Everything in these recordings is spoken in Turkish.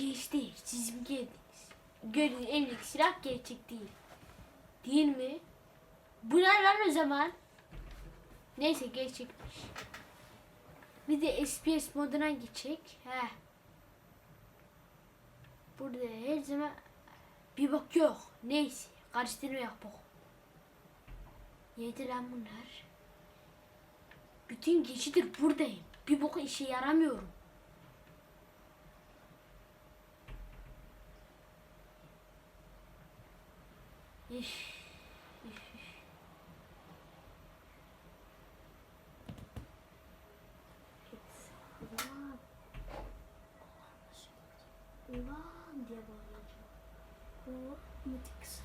geçti. Siz mi geldiniz? Görün evlilik silah gerçek değil. Değil mi? Bu ne lan o zaman? Neyse gerçekmiş. Bir de SPS moduna geçecek. He. Burada her zaman bir bak yok. Neyse karıştırmayak bak. Neydi lan bunlar? Bütün gecedir buradayım. Bir boka işe yaramıyorum. Üf, üf, üf. Ulan. Ulan diye bağıracağım. Müthiş kısa.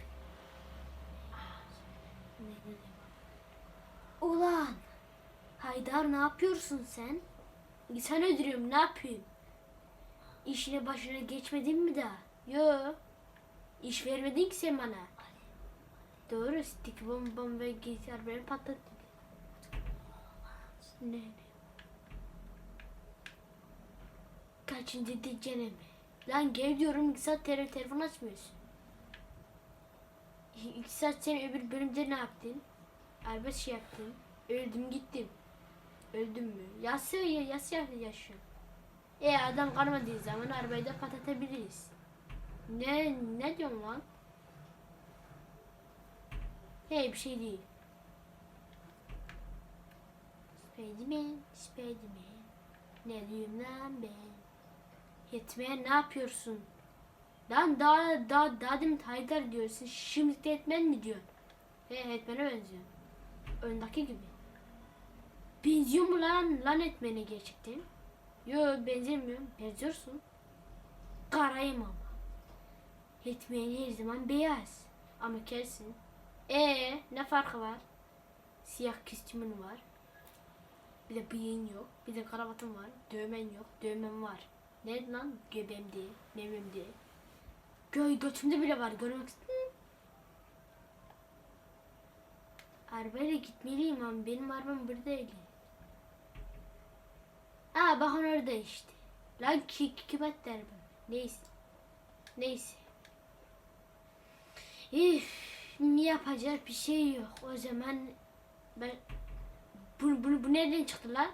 Ah, Ne ne ne. Ulan. Haydar ne yapıyorsun sen? Sen öldürüyorum ne yapayım? İşine başına geçmedin mi daha? Yo. İş vermedin ki sen bana. Doğru stick bomb bomb ve gitar beni patlattı. Ne ne? Kaçıncı deneme? Lan gel diyorum iki saat tele- telefon açmıyorsun. İki saat sen öbür bölümde ne yaptın? Albert şey yaptın. Öldüm gittim. Öldüm mü? Yası ya yası ya yaşıyor. E adam kalmadığı zaman arabayı da patlatabiliriz. Ne ne diyorsun lan? Hey bir şey değil. Spiderman, Spiderman. Ne diyorum lan ben? Yetmeyen ne yapıyorsun? Lan daha daha daha demin Haydar diyorsun. Şimdi de etmen mi diyorsun? He etmene benziyor. Öndeki gibi. Benziyor mu lan lan etmene gerçekten? Yo benzemiyor. Benziyorsun. Karayım ama. Etmeyen her zaman beyaz. Ama kelsin. Ee ne farkı var? Siyah kostümün var. Bir de bıyığın yok. Bir de kravatın var. Dövmen yok. Dövmen var. Ne lan? Göbeğimde, mememde. Göy götümde bile var. Görmek istiyorum. Arabayla gitmeliyim ama benim arabam burada değil. Aa bakın orada işte. Lan ki kibat arabam. Neyse. Neyse. Üf, yapacak bir şey yok. O zaman ben bu, bu, bu nereden çıktı lan?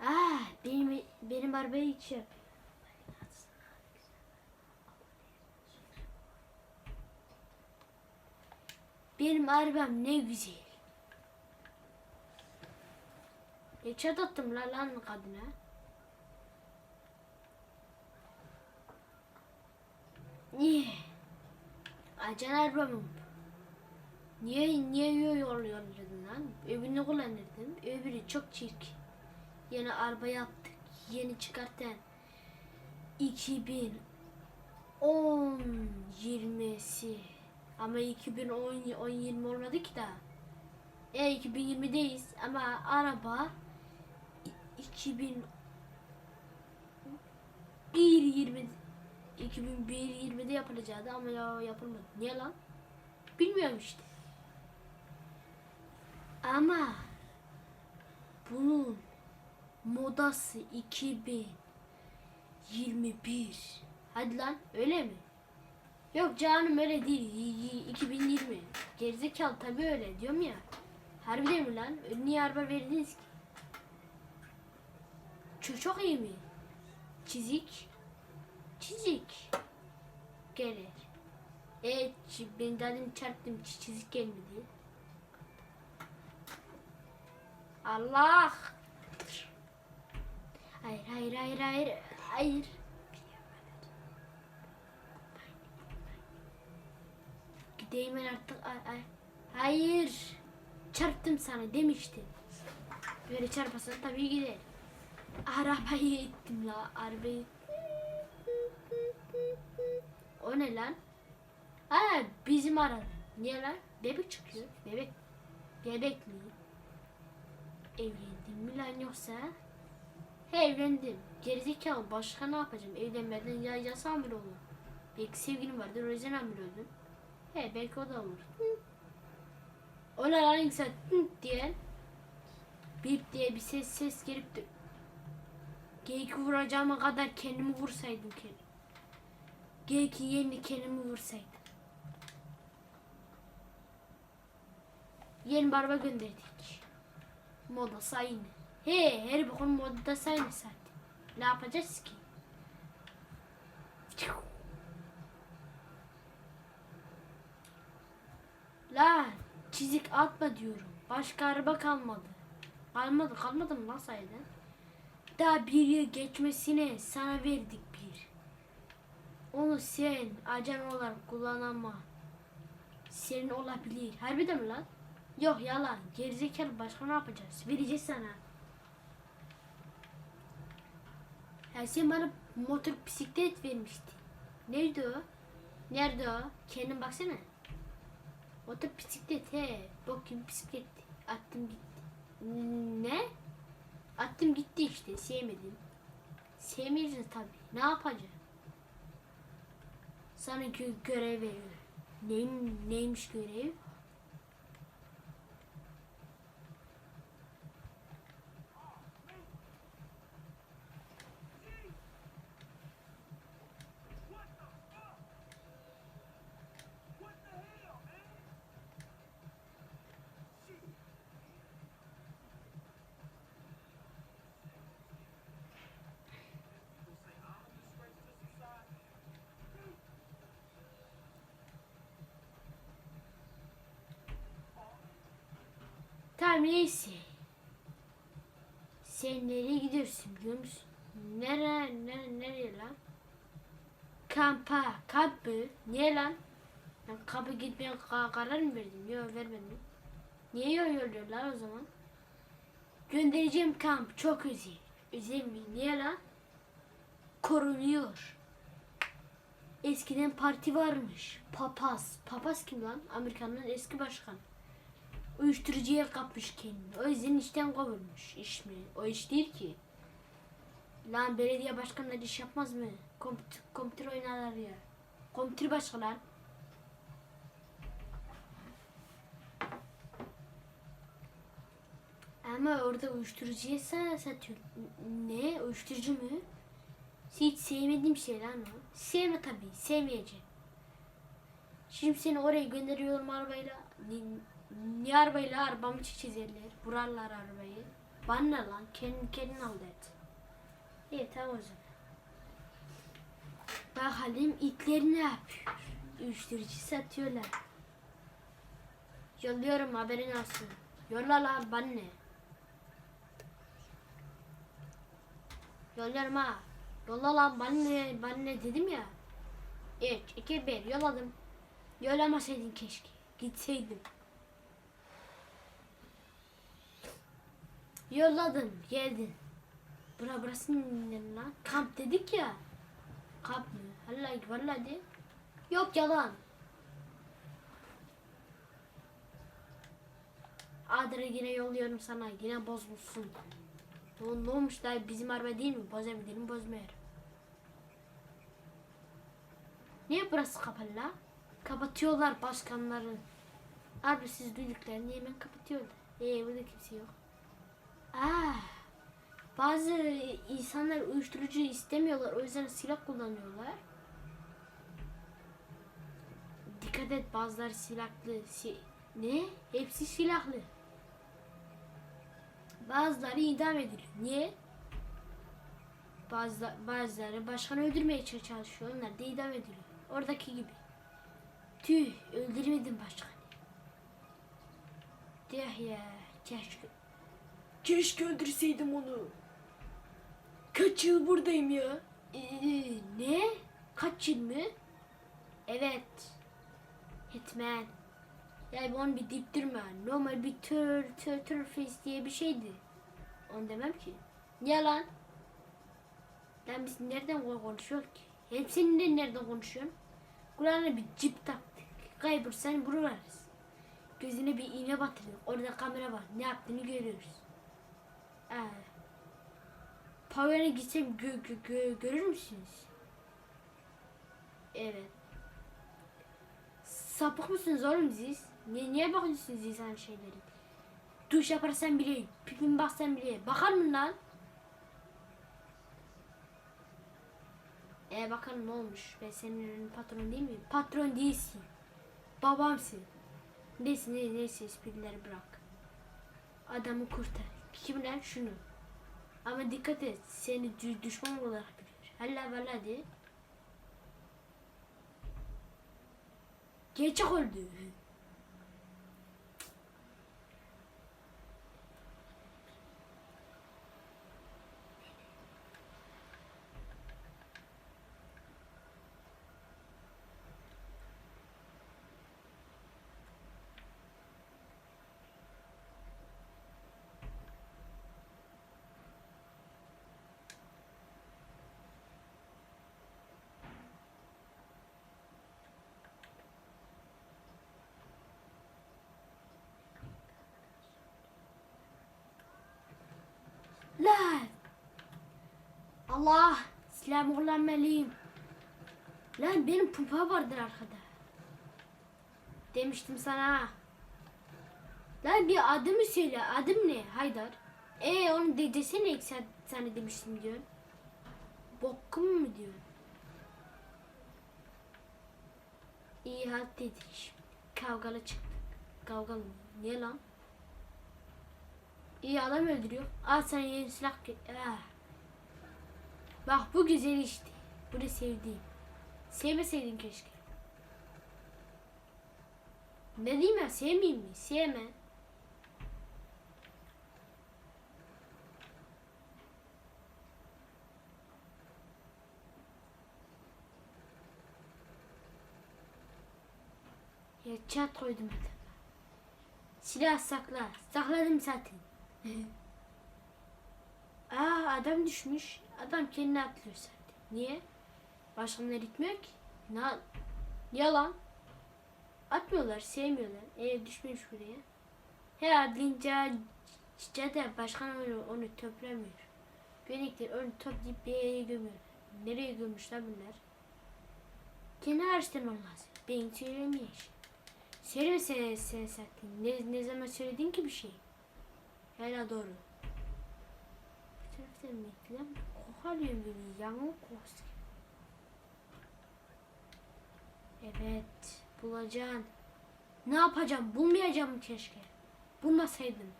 Aa benim benim arabayı hiç yap. Benim arabam ne güzel. Ne çat attım lan kadına. Niye? Acan arabamım. Niye niye yol yol yolladın lan? Öbürünü kullanırdım. Öbürü çok çirkin. Yeni araba yaptık. Yeni çıkartan 2010 20'si. Ama 2010 10 20 olmadı ki daha. E 2020'deyiz ama araba 2000 1 20 2001 20'de yapılacaktı ama ya yapılmadı. Niye lan? Bilmiyorum işte. Ama bunun modası 2021. Hadi lan öyle mi? Yok canım öyle değil. Y- y- 2020. Gerizekalı tabii öyle diyorum ya. Harbiden mi lan? Niye araba verdiniz ki? Çok, çok iyi mi? Çizik. Çizik. Gelir. Evet ben dedim çarptım çi- çizik gelmedi. Allah. Hayır hayır hayır hayır hayır. Gideyim ben artık. Ay, ay. Hayır. Çarptım sana demiştim. Böyle çarpasan tabii gider. Arabayı ettim la. Arabayı. O ne lan? Ha bizim araba. Niye lan? Bebek çıkıyor. Bebek. Bebek mi? Evlendim mi lan yoksa? He evlendim. Gerizekalı başka ne yapacağım? Evlenmeden ya yasam bile olur. Belki sevgilim vardır o yüzden hamile oldum. He belki o da olur. Hı. O lan insan diye. Bip diye bir ses ses gelip de- Geyiki vuracağıma kadar kendimi vursaydım kendim. Geyiki yerine kendimi vursaydım. Yeni bir araba gönderdik. Modası aynı. He, her bakın modası aynı zaten. Ne yapacağız ki? Lan çizik atma diyorum. Başka araba kalmadı. Kalmadı kalmadı mı lan sayeden? Daha bir yıl geçmesine sana verdik. Onu sen ajan olarak kullanama. Senin olabilir. Harbiden mi lan? Yok yalan. Gerizekalı başka ne yapacağız? Vereceğiz sana. Ya sen bana motor bisiklet vermiştin. Nerede o? Nerede o? Kendin baksana. Motor bisiklet he. Bok gibi bisiklet. Attım gitti. Ne? Attım gitti işte. Sevmedim. Sevmeyeceksin tabii. Ne yapacaksın? Sana gö- görev veriyor. Neyim, neymiş görev? Tamam neyse. Sen nereye gidiyorsun biliyor musun? Nere, nere, nereye lan? Kampa, kamp mı? Niye lan? Ben kampa gitmeye ka- karar mı verdim? Yok vermedim. Niye yol yolluyorlar o zaman? Göndereceğim kamp çok özel. Özel mi? Niye lan? Korunuyor. Eskiden parti varmış. Papaz. Papaz kim lan? Amerika'nın eski başkanı. Uyuşturucuya kapmış kendini. O yüzden işten kovulmuş. İş mi? O iş değil ki. Lan belediye başkanları iş yapmaz mı? Kompütür, kompütür oynarlar ya. Kompütür başkanlar. Ama orada uyuşturucuya sa- satıyor. Ne? Uyuşturucu mu? Hiç sevmediğim şey lan o. Sevme tabii. Sevmeyeceğim. Şimdi seni oraya gönderiyorum arabayla. Ni- Niye arabayla arabamı çizerler? Vurarlar arabayı. Bana ne lan? Kendin, kendin al et. İyi tamam o zaman. Bakalım itler ne yapıyor? Uyuşturucu satıyorlar. Yolluyorum haberin olsun. Yolla lan bana ne? Yolluyorum ha. Yolla lan bana ne? Bana ne dedim ya. 3, 2, 1 yolladım. Yollamasaydın keşke. Gitseydim. Yolladım, geldin. Bura burası ne lan? Kamp dedik ya. Kamp mı? Vallahi vallahi de. Yok yalan. Adre yine yolluyorum sana. Yine bozmuşsun. Ne, olmuş da bizim araba değil mi? Bozabilirim bozmayarım. Niye burası kapalı la? Kapatıyorlar başkanların. Abi siz duyduklarını hemen kapatıyorlar. Ee burada kimse yok. Ah, bazı insanlar uyuşturucu istemiyorlar. O yüzden silah kullanıyorlar. Dikkat et bazıları silahlı. Si ne? Hepsi silahlı. Bazıları idam ediliyor. Niye? Bazı, bazıları başkanı öldürmeye çalışıyor. Onlar da idam ediliyor. Oradaki gibi. Tüh öldürmedim başkanı. Tüh ya. Keşke. Keşke öldürseydim onu. Kaç yıl buradayım ya? Ee, ne? Kaç yıl mı? Evet. Hitman. Yani onu bir deyip durma. Normal bir tür tür tür face diye bir şeydi. Onu demem ki. Niye lan? Biz nereden konuşuyor ki? Hepsini nereden konuşuyorsun? Kulağına bir cip taktık. Kaybolsan vururuz. Gözüne bir iğne batırdık. Orada kamera var. Ne yaptığını görüyoruz. Ee, Pavyona gitsem gö- gö- gö- görür müsünüz? Evet. Sapık mısınız oğlum siz? Niye, niye bakıyorsunuz insan şeyleri? Duş yaparsan bile, pipin baksan bile. Bakar mı lan? E bakalım ne olmuş? Ben senin patron değil miyim? Patron değilsin. Babamsın. Neyse neyse, neyse esprileri bırak. Adamı kurtar. Kim lan şunu? Ama dikkat et seni dü- düşman olarak bilir. Hella valla de. Gerçek oldu. Lan! Allah! Silah kullanmalıyım. Lan benim pumpa vardır arkada. Demiştim sana. Lan bir adımı söyle. Adım ne? Haydar. E onu de desene ilk sen, sana demiştim diyor. Bokkum mu diyor. İyi halt dedik. Kavgalı çıktık. Kavgalı mı? Niye lan? İyi adam öldürüyor. Al sana yeni silah. Ah. Bak bu güzel işte. Bu da sevdiğim. Sevmeseydin keşke. Ne diyeyim ya sevmeyeyim mi? Sevme. Ya çat koydum adama. Silah sakla. Sakladım zaten. Adam düşmüş. Adam kendini atlıyor zaten. Niye? Başkaları gitmiyor ki. Ne? Yalan. Atmıyorlar, sevmiyorlar. E düşmüş buraya. He adlinca de başkan onu, onu toplamiyor. Görekler onu toplayıp bir yere gömüyor. Nereye gömmüşler bunlar? Kendi araştırmam lazım. Ben söylemiyor. Söyleme sen, sen zaten. Ne, ne zaman söyledin ki bir şey? Hala doğru. Bu taraftan mı lan? Kokalıyorum böyle yağmur kokusu. Evet. Bulacaksın. Ne yapacağım? Bulmayacağım keşke. Bulmasaydım.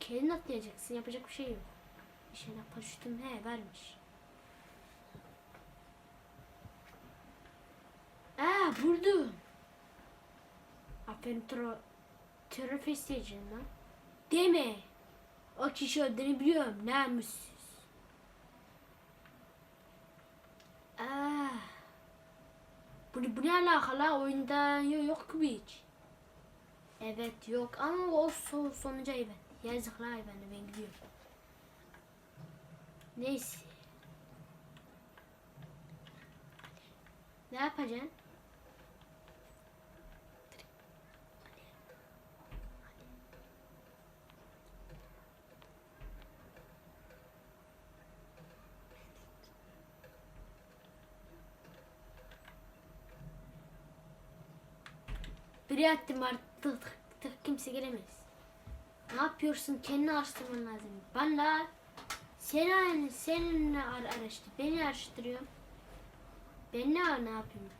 Kendin atlayacaksın. Yapacak bir şey yok. Bir şeyler paraşütüm he vermiş. Aa vurdum. Aferin tro terör isteyeceğim lan. Deme. O kişi öldüğünü biliyorum. Namussuz. Aa. Bu, bu ne alakalı? Oyunda yok, gibi hiç. Evet yok ama o son, sonucu evet. Yazıklar hayvanı ben gidiyorum. Neyse. Ne yapacaksın? Biri attım artık tık, kimse gelemez. Ne yapıyorsun? Kendini araştırman lazım. Bana sen seninle ar araştır. Beni araştırıyor. Ben ne ne yapayım?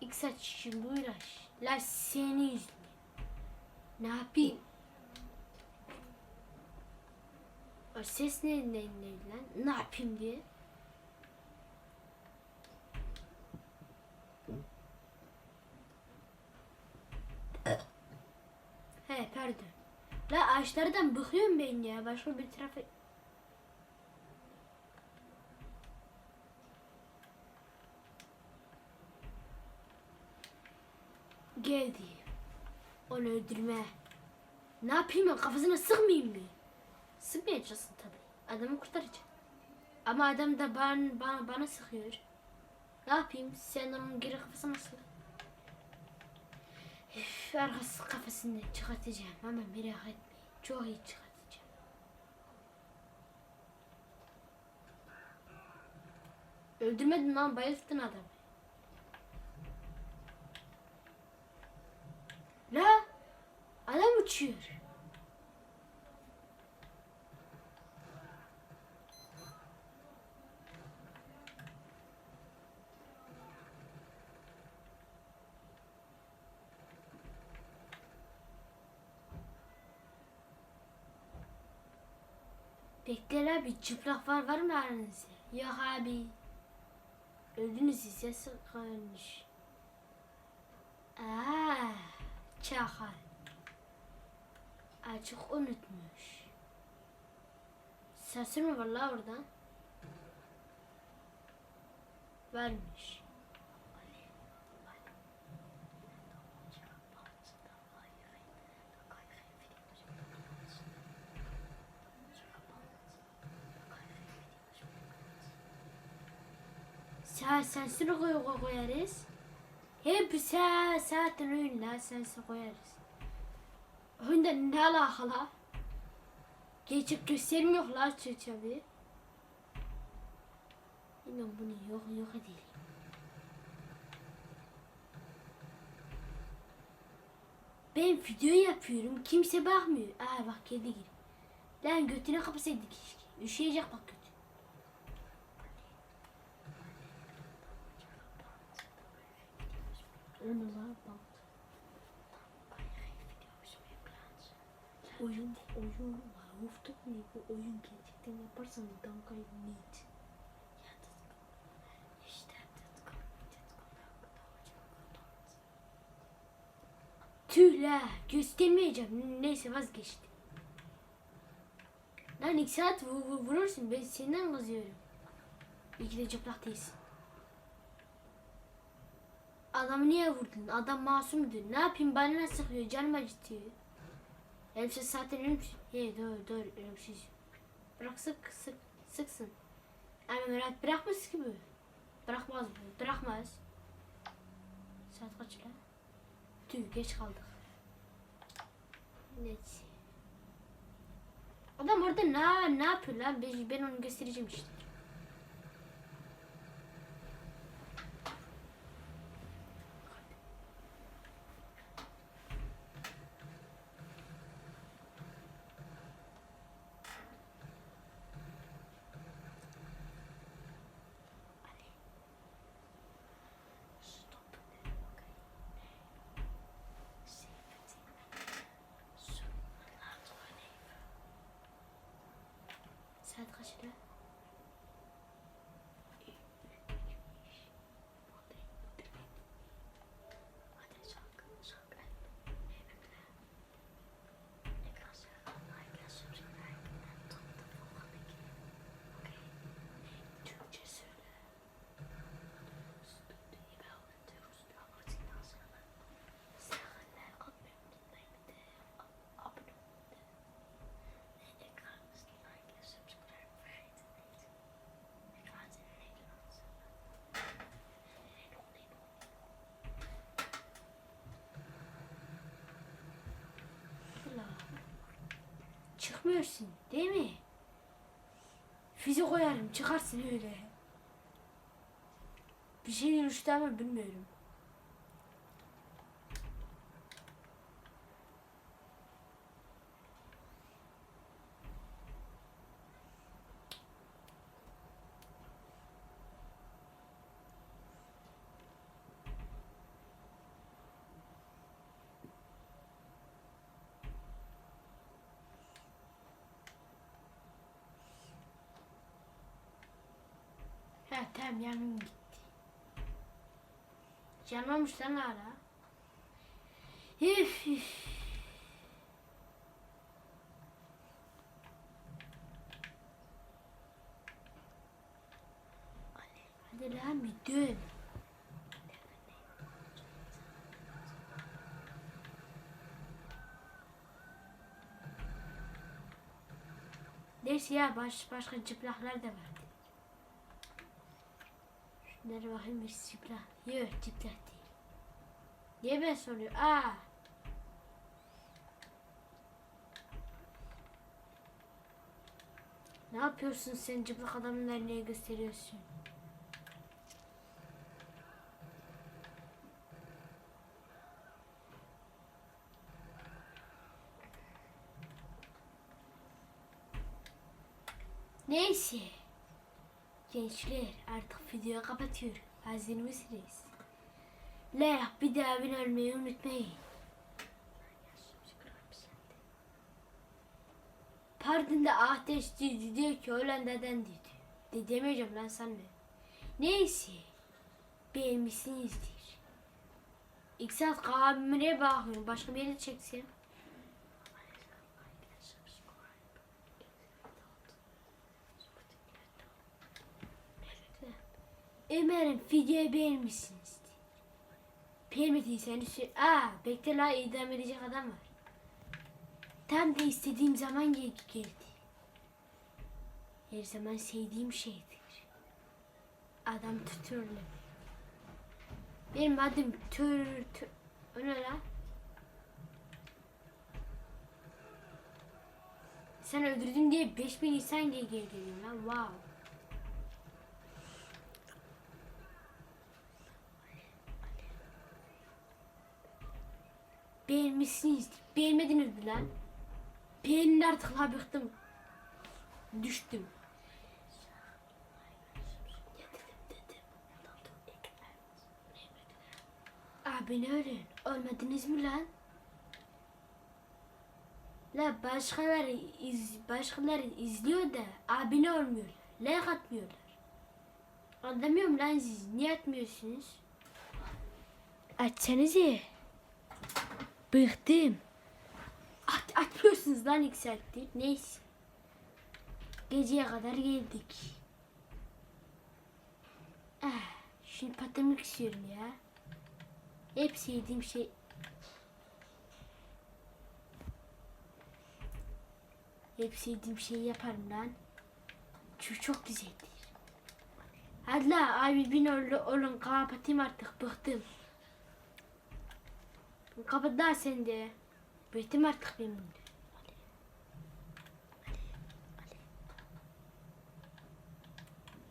İlk saç için uğraş. La seni. Ne yapayım? O ses ne ne ne lan? Ne yapayım diye. He pardon. La ağaçlardan bıkıyorum ben ya. Başka bir tarafa... Geldi. Onu öldürme. Ne yapayım ben? Kafasına sıkmayayım mı? Sıkmayacaksın tabii. Adamı kurtaracaksın. Ama adam da bana, bana, bana sıkıyor. Ne yapayım? Sen onun geri kafasına sık. Üf, arkası kafasını çıkartacağım ama merak etmeyin. Çok iyi çıkartacağım. Öldürmedin lan bayılttın adamı. Uçuyor. Bekle abi çıplak var var mı aranızda? Yok abi. Öldünüz ise sıkılmış. Aa, çakal. Açık unutmuş. Sesi mi var la orada? Vermiş. Sen sensini koy, koy, koyarız. Hep sen zaten oyunla sensini koyarız. Oyunda ne alakalı? Geçip göstermiyor la tabi. Yine bunu yok yok edelim. Ben video yapıyorum kimse bakmıyor. Aa bak kedi gir. Lan götüne kapasaydık. Üşüyecek bak lan bak. Oyun, oyun var. Uftuk mu bu oyun gerçekten yaparsan dankayı net. Tüh la göstermeyeceğim. Neyse vazgeçtim. Lan iki saat vu- vu- vurursun. Ben senden kızıyorum. İyi de çıplak değilsin. Adamı niye vurdun? Adam masumdur. Ne yapayım bana ne sıkıyor? Canım acıtıyor. Elbise zaten ölmüş. He doğru doğru ölmüşüz. Bırak sık sık sıksın. Ama Murat bırakmaz ki bu. Bırakmaz bu. Bırakmaz. Saat kaç lan? Tüh geç kaldık. Neyse. Adam orada ne, ne yapıyor lan? Ben, ben onu göstereceğim işte. Saat kaçta? Çıkmıyorsun değil mi? Füze koyarım çıkarsın öyle. Bir şey uçtu ama bilmiyorum. Ha tamam yanım gitti. Yanmamış lan hala. Üf, üf. Hadi lan bir dön. Neyse ya baş, başka çıplaklar da var. Nerede bakayım bir çıplak. Yok çıplak değil. Niye ben soruyorum? Aa. Ne yapıyorsun sen çıplak adamın derneği gösteriyorsun? Neyse. Gençler artık videoyu kapatıyorum. Hazır mısınız? Like bir daha abone olmayı unutmayın. Pardon da ateş dedi diyor ki ölen deden dedi. De demeyeceğim lan sanma. Neyse. Beğenmişsinizdir. İlk saat kameraya bakıyorum. Başka bir yere çeksem. Umarım videoyu beğenmişsinizdir. Beğenmediyseniz sö- Aa, bekle la idam edecek adam var. Tam da istediğim zaman gel- geldi. Her zaman sevdiğim şeydir. Adam tuturlu. Benim adım Tür... tür o ne lan? Sen öldürdün diye 5000 insan gel geliyor lan wow. Beğenmişsiniz. Beğenmediniz mi lan? Beğenin artık la bıktım. Düştüm. Abi ne öyle? Olmadınız mı lan? La başkaları iz, başkaları izliyor da abone olmuyorlar. Like atmıyorlar. Anlamıyorum lan siz. Niye atmıyorsunuz? Açsanıza. Bıktım. At, atmıyorsunuz lan ilk saattir. Neyse. Geceye kadar geldik. Ah, şimdi patlamak istiyorum ya. Hep sevdiğim şey. Hep sevdiğim şeyi yaparım lan. Çünkü çok güzeldir. Hadi la abi bin olun kapatayım artık bıktım. Kapat daha sen de. Bıktım artık ben bundan.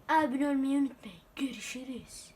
Abone olmayı unutmayın. Görüşürüz.